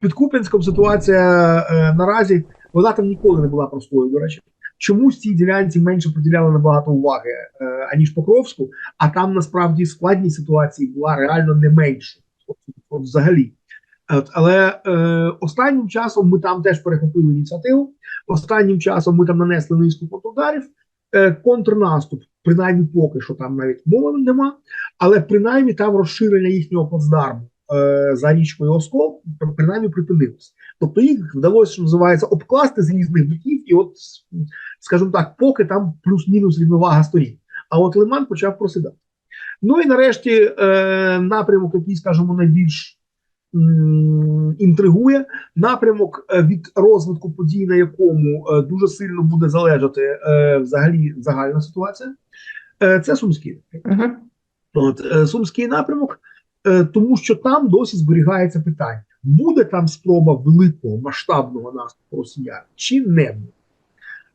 Під Куп'янськом ситуація е, наразі вона там ніколи не була простою. До речі, чомусь цій ділянці менше приділяли набагато уваги е, аніж Покровську, а там насправді складність ситуації була реально не менше. Взагалі. От, але е, останнім часом ми там теж перехопили ініціативу. Останнім часом ми там нанесли низку контрударів. Е, контрнаступ, принаймні поки що там навіть мови нема, але принаймні там розширення їхнього плацдарму е, за річкою Оскол принаймні припинилось. Тобто їх вдалося, що називається, обкласти з різних боків, і от, скажімо так, поки там плюс-мінус рівновага сторін. А от Лиман почав просідати. Ну і нарешті е, напрямок, який, скажімо, найбільш інтригує, напрямок е, від розвитку подій, на якому дуже сильно буде залежати взагалі загальна ситуація. Це Сумський. Угу. От, Сумський напрямок, тому що там досі зберігається питання: буде там спроба великого масштабного наступу росіян чи не буде.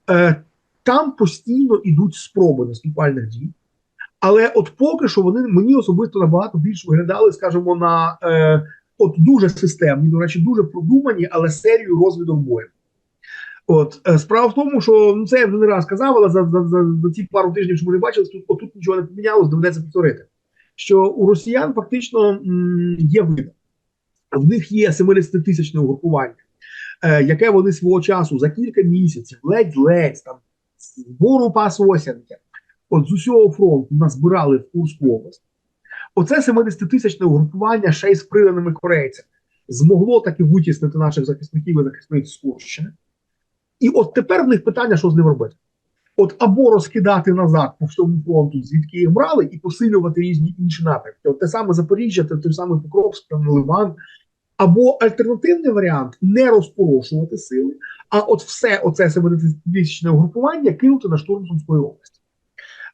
Е, Там постійно йдуть спроби наступальних дій, але от поки що вони мені особисто набагато більш виглядали, скажімо, на е, от дуже системні, до речі, дуже продумані, але серію розвідок бою. От е, справа в тому, що ну це я вже не раз казав, але за, за, за, за ці пару тижнів, що ми не бачили, тут отут нічого не помінялось, доведеться повторити. Що у росіян фактично є види. В них є 70-тисячне угрупування, е, яке вони свого часу за кілька місяців, ледь-ледь там збору пас Осянки, от з усього фронту назбирали в Курську область. Оце 70-тисячне угрупування ще й з приданими корейцями змогло таки витіснити наших захисників і захисниць з Курщини. І от тепер в них питання, що з ним робити. От або розкидати назад по всьому фронту, звідки їх брали, і посилювати різні інші напрямки. От те саме Запоріжжя, те той самий Покровськ, там Ливан. Або альтернативний варіант не розпорошувати сили, а от все оце 70-тисячне угрупування кинути на штурм Сумської області.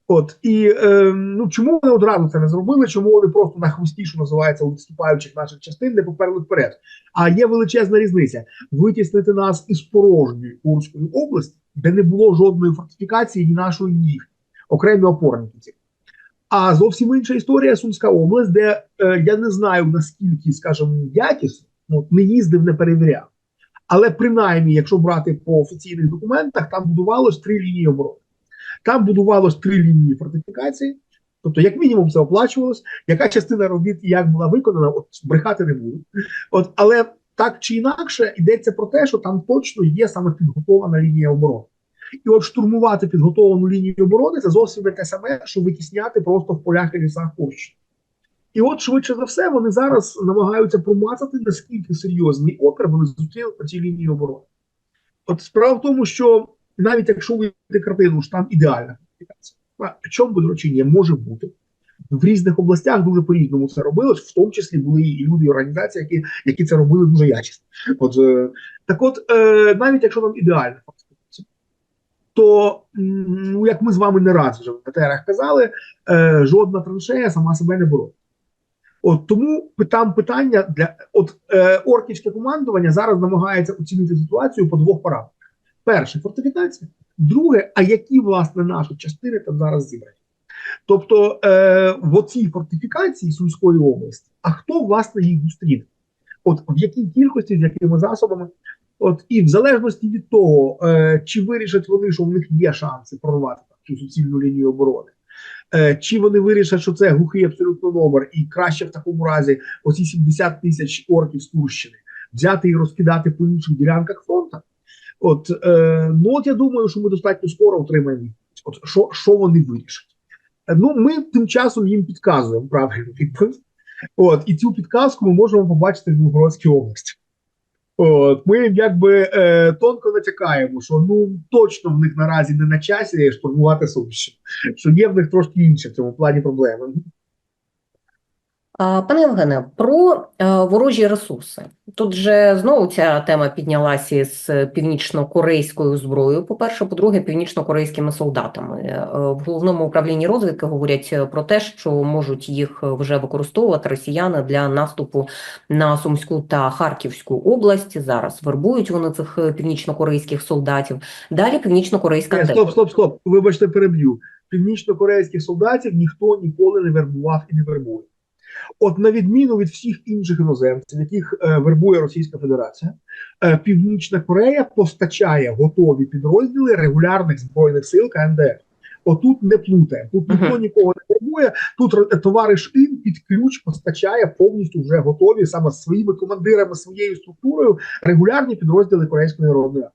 От і е, ну чому вони одразу це не зробили? Чому вони просто на хвості, що називається у відступаючих наших частин, не поперли вперед? А є величезна різниця витіснити нас із порожньої Курської області, де не було жодної фортифікації ні нашої, ні окремі опорники. А зовсім інша історія Сумська область, де е, я не знаю наскільки, скажімо, якісно, ну, не їздив, не перевіряв. Але принаймні, якщо брати по офіційних документах, там будувалось три лінії оборони. Там будувалось три лінії фортифікації, тобто, як мінімум, це оплачувалось. Яка частина робіт і як була виконана, от брехати не буду. От, але так чи інакше йдеться про те, що там точно є саме підготована лінія оборони. І от штурмувати підготовану лінію оборони це зовсім не те саме, що витісняти просто в полях і лісах Курщини. І от швидше за все вони зараз намагаються промацати, наскільки серйозний опір вони зустріли по цій лінії оборони. От справа в тому, що навіть якщо вийти картину, що там ідеальна комунікація, чому буде може бути. В різних областях дуже по-різному це робилось, в тому числі були і люди, і організації, які які це робили дуже якісно. От, е, Так от, е, навіть якщо там ідеальна конституція, то, ну, як ми з вами не раз вже в ПТРах казали, е, жодна траншея сама себе не боронить. От тому там питання для от е, орківське командування зараз намагається оцінити ситуацію по двох параметрах: перше фортифікація, друге, а які власне наші частини там зараз зібрані. Тобто е, в оцій фортифікації Сумської області, а хто власне їх зустріне? От в якій кількості, з якими засобами, от і в залежності від того, е, чи вирішать вони, що в них є шанси прорвати цю суцільну лінію оборони, е, чи вони вирішать, що це глухий абсолютно номер, і краще в такому разі оці 70 тисяч орків з Курщини взяти і розкидати по інших ділянках фронту. От е, ну от я думаю, що ми достатньо скоро отримаємо. От що, що вони вирішать. Ну, ми тим часом їм підказуємо правильну відповідь. От, і цю підказку ми можемо побачити в Новгородській області. От, Ми якби е, тонко натякаємо, що ну точно в них наразі не на часі штурмувати Сумщину, що є в них трошки інше в цьому плані проблеми. Пане Євгене, про е, ворожі ресурси. Тут же знову ця тема піднялася з північно-корейською зброєю. По-перше, по-друге, північно-корейськими солдатами. Е, в головному управлінні розвідки говорять про те, що можуть їх вже використовувати росіяни для наступу на Сумську та Харківську область. Зараз вербують вони цих північно-корейських солдатів. Далі північно-корейська Е, стоп, стоп, стоп. Вибачте, переб'ю. Північно-корейських солдатів ніхто ніколи не вербував і не вербує. От, на відміну від всіх інших іноземців, яких е, вербує Російська Федерація, е, Північна Корея постачає готові підрозділи регулярних збройних сил КНДР. Отут не плутає, тут ніхто Мгм. нікого не вербує. Тут товариш Ін під ключ постачає повністю вже готові саме з своїми командирами, своєю структурою регулярні підрозділи Корейської народної.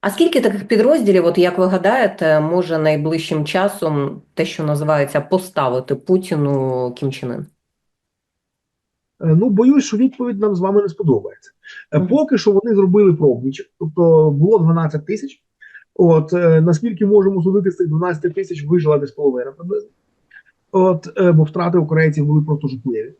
А скільки таких підрозділів, от як ви гадаєте, може найближчим часом те, що називається поставити Путіну Кім Чен Ын? Е, Ну, боюсь, що відповідь нам з вами не сподобається. Е, Поки що вони зробили пробничок, тобто було 12 тисяч. От е, наскільки можемо судити з цих 12 тисяч, вижила десь половина приблизно. От, бо втрати у корейців були просто жахливі.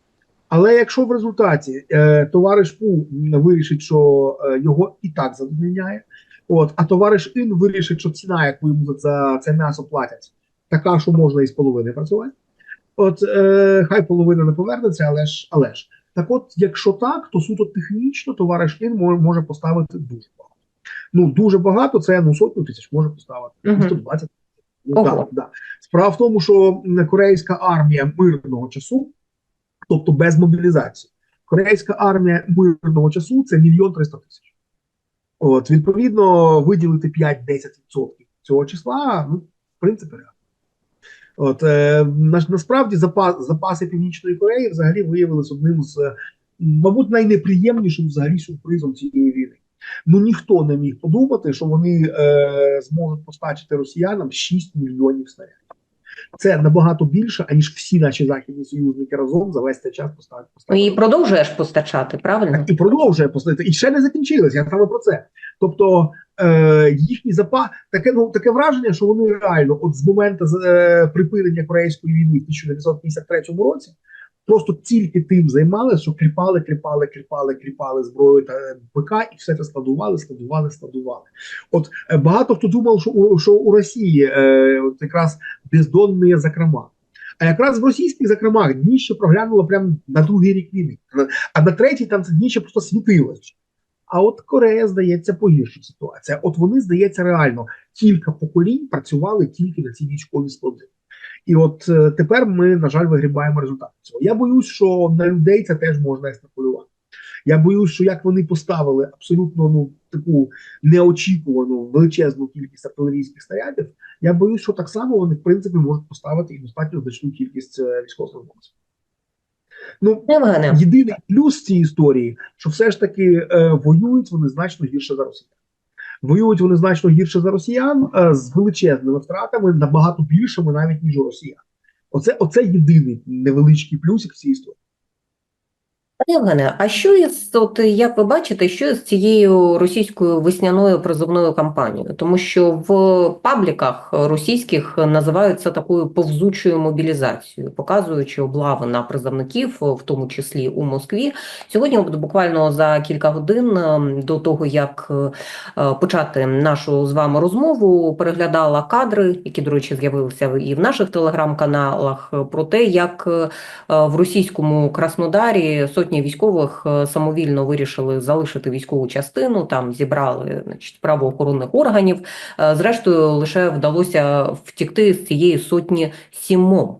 Але якщо в результаті е, товариш Пу вирішить, що е, його і так задовільняє, от, а товариш Ін вирішить, що ціна, яку йому за це, це м'ясо платять, така, що можна із половини працювати. От е, хай половина не повернеться, але ж але ж. Так от, якщо так, то суто технічно товариш Ін може, поставити дуже багато. Ну, дуже багато, це ну сотню тисяч може поставити. Мгм. 120. Ну, Ого. так, да. Справа в тому, що корейська армія мирного часу, тобто без мобілізації, корейська армія мирного часу це мільйон триста тисяч. От, відповідно, виділити 5-10% цього числа, ну, в принципі, реально. От, е, на, насправді запас, запаси Північної Кореї взагалі виявилися одним з, мабуть, найнеприємнішим взагалі сюрпризом цієї війни. Ну ніхто не міг подумати, що вони е, зможуть постачити росіянам 6 мільйонів снарядів. Це набагато більше, аніж всі наші західні союзники разом за весь цей час поставити. І продовжуєш постачати, правильно? і продовжує постачати. І ще не закінчилось. Я саме про це. Тобто е, їхні запас таке ну таке враження, що вони реально, от з моменту е, припинення корейської війни в 1953 році, просто тільки тим займалися, що кліпали, кліпали, кліпали, кліпали зброю та ПК, і все це складували, складували, складували. От е, багато хто думав, що у що у Росії е, от якраз бездонні закрома. А якраз в російських закромах дніще проглянуло прямо на другий рік війни. А на третій там це дніще просто світилось. А от Корея, здається, погірша ситуація. От вони, здається, реально кілька поколінь працювали тільки на ці військові склади. І от е, тепер ми, на жаль, вигрібаємо результати цього. Я боюсь, що на людей це теж можна екстраполювати. Я боюсь, що як вони поставили абсолютно ну таку неочікувану величезну кількість артилерійських снарядів, я боюсь, що так само вони в принципі можуть поставити і достатньо значну кількість е, військовослужбовців. Ну єдиний плюс цієї історії, що все ж таки е, воюють вони значно гірше за росіян. Воюють вони значно гірше за росіян е, з величезними втратами, набагато більшими навіть ніж у росіян. Оце, оце єдиний невеличкий плюсик в цій історії. Євгене, а що із, от як ви бачите, що з цією російською весняною призовною кампанією? Тому що в пабліках російських називають це такою повзучою мобілізацією, показуючи облави на призовників, в тому числі у Москві. Сьогодні, от буквально за кілька годин ем, до того, як е, почати нашу з вами розмову, переглядала кадри, які, до речі, з'явилися і в наших телеграм-каналах, про те, як е, в російському Краснодарі сотні військових е, самовільно вирішили залишити військову частину, там зібрали значить, правоохоронних органів. Е, Зрештою, лише вдалося втікти з цієї сотні сімом.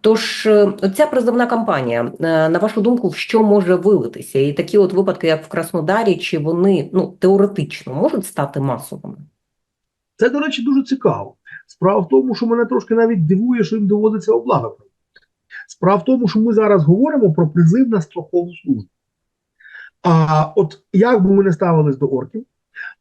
Тож е, ця призовна кампанія, на вашу думку, в що може вилитися? І такі от випадки, як в Краснодарі, чи вони ну теоретично можуть стати масовими? Це, до речі, дуже цікаво. Справа в тому, що мене трошки навіть дивує, що їм доводиться облага. Справа в тому, що ми зараз говоримо про призив на строкову службу. А от як би ми не ставились до орків,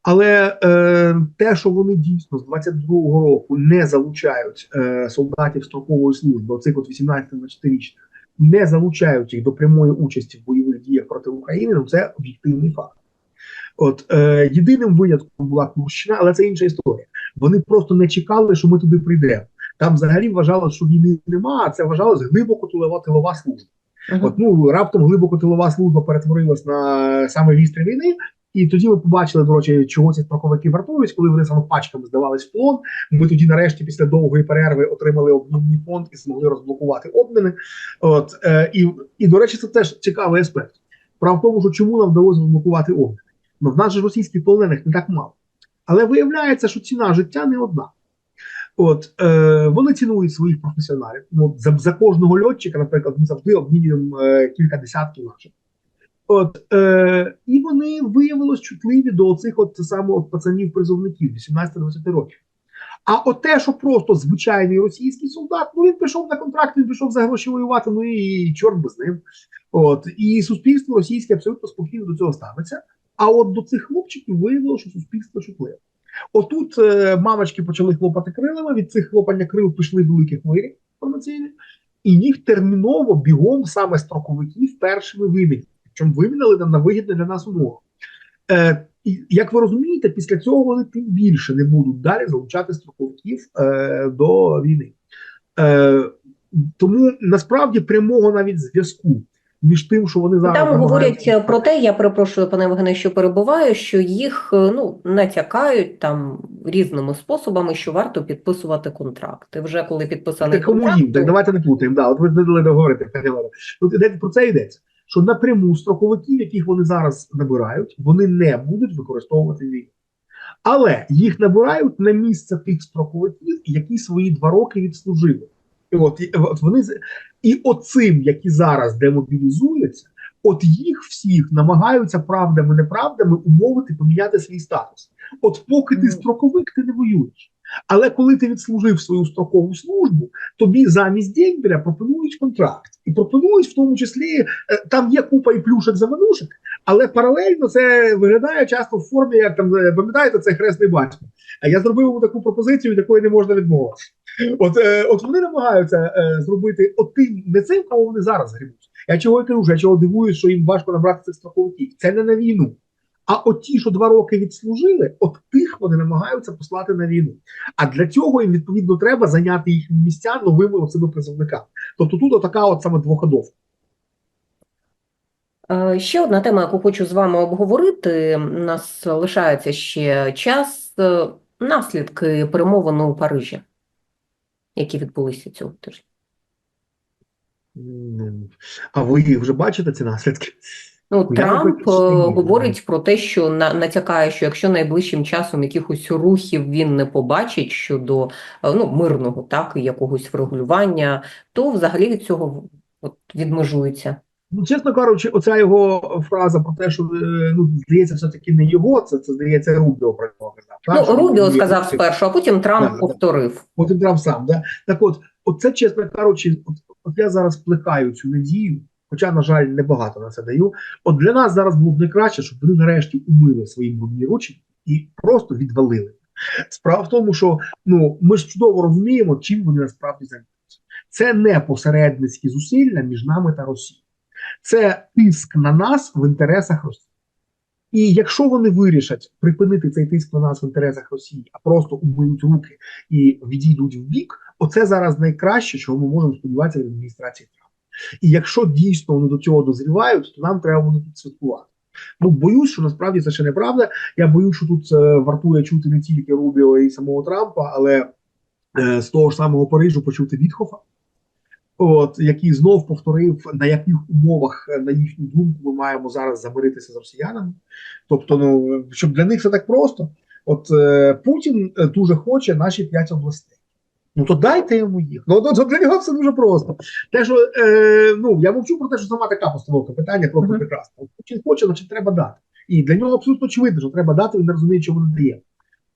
але е, те, що вони дійсно з 22-го року не залучають е, солдатів строкової служби, оцих от 18-24-річних, не залучають їх до прямої участі в бойових діях проти України, ну це об'єктивний факт. От е, єдиним винятком була Курщина, але це інша історія. Вони просто не чекали, що ми туди прийдемо. Там взагалі вважалося, що війни нема, а це вважалось глибоко тилова тилова служба. От ну раптом глибоко тилова служба перетворилась на саме вістрі війни. І тоді ми побачили, до речі, чого ці строковики вартують, коли вони саме пачками здавались в полон. Ми тоді, нарешті, після довгої перерви, отримали обмінний фонд і змогли розблокувати обміни. От е, і, і до речі, це теж цікавий аспект. Справа в тому, що чому нам вдалося розблокувати обміни? Ну, в нас же російських полонених не так мало. Але виявляється, що ціна життя не одна. От е, вони цінують своїх професіоналів. Ну, за, за кожного льотчика, наприклад, ми завжди обмінюємо е, кілька десятків наших. От е, і вони виявилось чутливі до цих от саме пацанів-призовників 18-20 років. А от те, що просто звичайний російський солдат, ну він пішов на контракт, він пішов за гроші воювати, ну і чорт би з ним. От і суспільство російське абсолютно спокійно до цього ставиться. А от до цих хлопчиків виявилося, що суспільство чутливе. Отут е, мамочки почали хлопати крилами, від цих хлопання крил пішли великі хвилі інформаційні, і їх терміново бігом саме строковиків першими вивели. Причому вивели на вигідне для нас умови. Е, і, як ви розумієте, після цього вони тим більше не будуть далі залучати строковиків е, до війни. Е, Тому насправді прямого навіть зв'язку між тим, що вони зараз Там говорять про те, я перепрошую, пане Євгене, що перебуваю, що їх е, ну натякають там різними способами, що варто підписувати контракти. Вже коли підписаний Так кому контракт, їм? Так давайте не плутаємо. Да, от ви не дали договорити. Тут іде про це йдеться. Що напряму строковиків, яких вони зараз набирають, вони не будуть використовувати війну. Але їх набирають на місце тих строковиків, які свої два роки відслужили. І от, от вони і оцим, які зараз демобілізуються, от їх всіх намагаються правдами, неправдами умовити поміняти свій статус. От поки ти Мгм. строковик, ти не воюєш. Але коли ти відслужив свою строкову службу, тобі замість дембеля пропонують контракт. І пропонують в тому числі, е, там є купа і плюшек за манушек, але паралельно це виглядає часто в формі, як там е, пам'ятаєте, це хресний батько. А я зробив йому таку пропозицію, від якої не можна відмовити. От, е, от вони намагаються е, зробити тим, не цим, кого вони зараз грибуть. Я чого і кажу, я чого дивуюсь, що їм важко набрати цих страховиків. Це не на війну. А от ті, що два роки відслужили, от тих вони намагаються послати на війну. А для цього їм відповідно треба зайняти їхні місця новими оцими призовниками. Тобто тут така от саме двоходовка. Е, Ще одна тема, яку хочу з вами обговорити. У нас лишається ще час. Е, Наслідки перемовин у Парижі, які відбулися цього тижня. А ви вже бачите ці наслідки? Ну, Трамп е, говорить про те, що на, натякає, що якщо найближчим часом якихось рухів він не побачить щодо е, ну, мирного, так, і якогось врегулювання, то взагалі від цього от, відмежується. Ну, чесно кажучи, оця його фраза про те, що е, ну здається, все таки не його, це, це здається Рубіо про нього казав. Ну, Що Рубіо він- сказав спершу, а потім Трамп Да, да. повторив. Потім Трамп сам. Да? Так от, оце, чесно кажучи, от, от я зараз плекаю цю надію, хоча, на жаль, небагато на це даю. От для нас зараз було б найкраще, щоб вони нарешті умили свої брудні ручки і просто відвалили. Справа в тому, що ну ми ж чудово розуміємо, чим вони насправді займаються. Це не посередницькі зусилля між нами та Росією. Це тиск на нас в інтересах Росії. І якщо вони вирішать припинити цей тиск на нас в інтересах Росії, а просто умиють руки і відійдуть в бік, оце зараз найкраще, чого ми можемо сподіватися від адміністрації Трампа. І якщо дійсно вони до цього дозрівають, то нам треба буде святкувати. Ну боюсь, що насправді це ще неправда. Я боюсь, що тут е, вартує чути не тільки Рубіо і самого Трампа, але е, з того ж самого Парижу почути Вітхофа. От який знов повторив, на яких умовах, е, на їхню думку, ми маємо зараз замиритися з росіянами. Тобто, ну щоб для них все так просто. От е, Путін е, дуже хоче наші п'ять областей. Ну то дайте йому їх. Ну то, то для нього все дуже просто. Те, що е, ну я мовчу про те, що сама така постановка питання просто Мгм. прекрасна. От Путін хоче, значить треба дати. І для нього абсолютно очевидно, що треба дати, він не розуміє, чому не дає.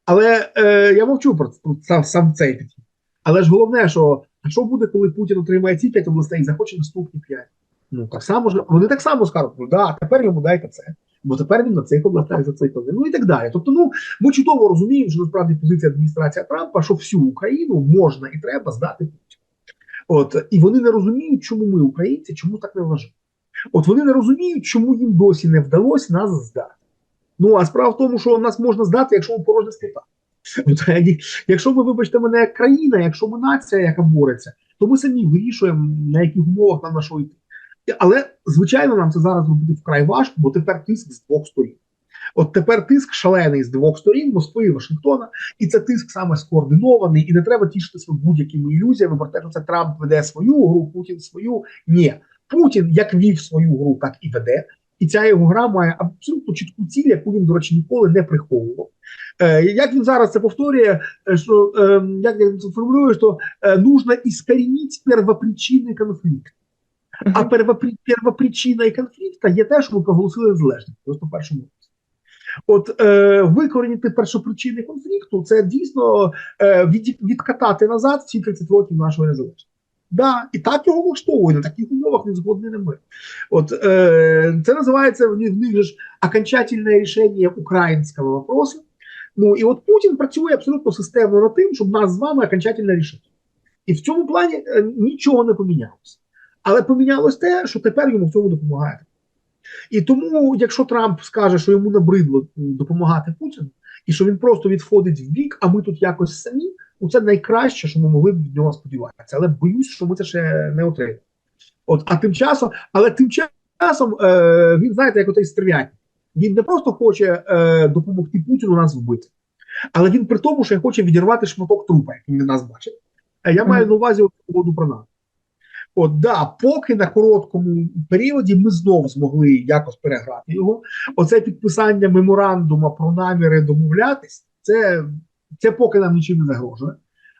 Але е, я мовчу про сам, сам цей підхід. Але ж головне, що а що буде, коли Путін отримає ці п'ять областей і захоче наступні п'ять? Ну так само ж вони так само скажуть, ну да, тепер йому дайте це. Бо тепер він на цих областях за зациклив. Ну і так далі. Тобто, ну ми чудово розуміємо, що насправді позиція адміністрації Трампа, що всю Україну можна і треба здати Путіну. От і вони не розуміють, чому ми, українці, чому так не вважаємо. От вони не розуміють, чому їм досі не вдалося нас здати. Ну а справа в тому, що нас можна здати, якщо ми порожня скрита. Е, Якщо ми, вибачте мене, як країна, якщо ми нація, яка бореться, то ми самі вирішуємо, на яких умовах нам на що йти. Але, звичайно, нам це зараз робити вкрай важко, бо тепер тиск з двох сторін. От тепер тиск шалений з двох сторін Москви і Вашингтона, і це тиск саме скоординований, і не треба тішитися будь-якими ілюзіями про те, що це Трамп веде свою гру, Путін свою. Ні, Путін як вів свою гру, так і веде. І ця його гра має абсолютно чітку ціль, яку він, до речі, ніколи не приховував. Е, як він зараз це повторює, е, що е, як він це формулює, що нужно іскорінити первопричини конфлікту. А первопри, первопричиною конфлікту є те, що ми проголосили незалежність в 91-му році. От е, викорінити першопричини конфлікту це дійсно е, від, відкатати назад всі 30 років нашої незалежності. Да, і так його влаштовує, на таких умовах він згодний не ми. От е, це називається в них, в них же ж окончательне рішення українського вопросу. Ну і от Путін працює абсолютно системно над тим, щоб нас з вами окончательно рішити. І в цьому плані е, нічого не помінялося. Але помінялось те, що тепер йому в цьому допомагає. І тому, якщо Трамп скаже, що йому набридло допомагати Путіну, і що він просто відходить в бік, а ми тут якось самі, ну це найкраще, що ми могли б від нього сподіватися. Але боюсь, що ми це ще не отримаємо. От, а тим часом, але тим часом е, він, знаєте, як отей стерв'ятник. Він не просто хоче е, допомогти Путіну нас вбити, але він при тому, що хоче відірвати шматок трупа, як він нас бачить. А я маю на увазі угоду про НАТО. От да, поки на короткому періоді ми знов змогли якось переграти його. Оце підписання меморандума про наміри домовлятись, це, це поки нам нічим не загрожує.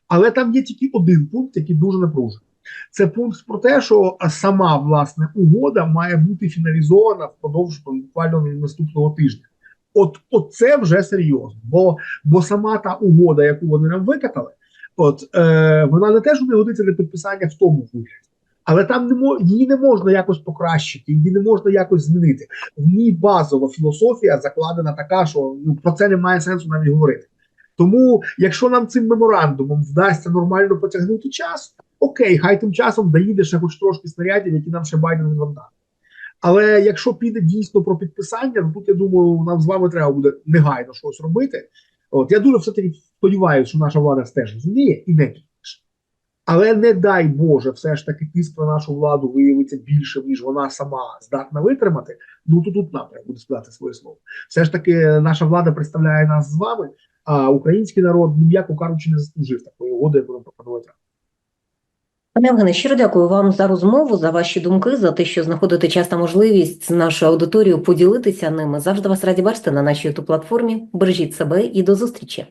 Але там є тільки один пункт, який дуже напружений. Це пункт про те, що сама власне угода має бути фіналізована впродовж буквально наступного тижня. От, от це вже серйозно. Бо, бо сама та угода, яку вони нам викатали, от е, вона не те, що не годиться для підписання в тому вигляді. Але там не її не можна якось покращити, її не можна якось змінити. В ній базова філософія закладена така, що ну про це немає сенсу навіть говорити. Тому, якщо нам цим меморандумом вдасться нормально потягнути час, окей, хай тим часом доїде ще хоч трошки снарядів, які нам ще Байден не дав. Але якщо піде дійсно про підписання, то тут я думаю, нам з вами треба буде негайно щось робити. От я дуже все таки сподіваюся, що наша влада теж розуміє і не підпише. Але не дай Боже, все ж таки тиск на нашу владу виявиться більше, ніж вона сама здатна витримати. Ну то тут нам треба буде сказати своє слово. Все ж таки, наша влада представляє нас з вами, а український народ, ну кажучи, не заслужив такої угоди, яку нам пропонує Трамп. Пане Євгене, щиро дякую вам за розмову, за ваші думки, за те, що знаходите час та можливість з нашою аудиторією поділитися ними. Завжди вас раді бачити на нашій youtube платформі. Бережіть себе і до зустрічі.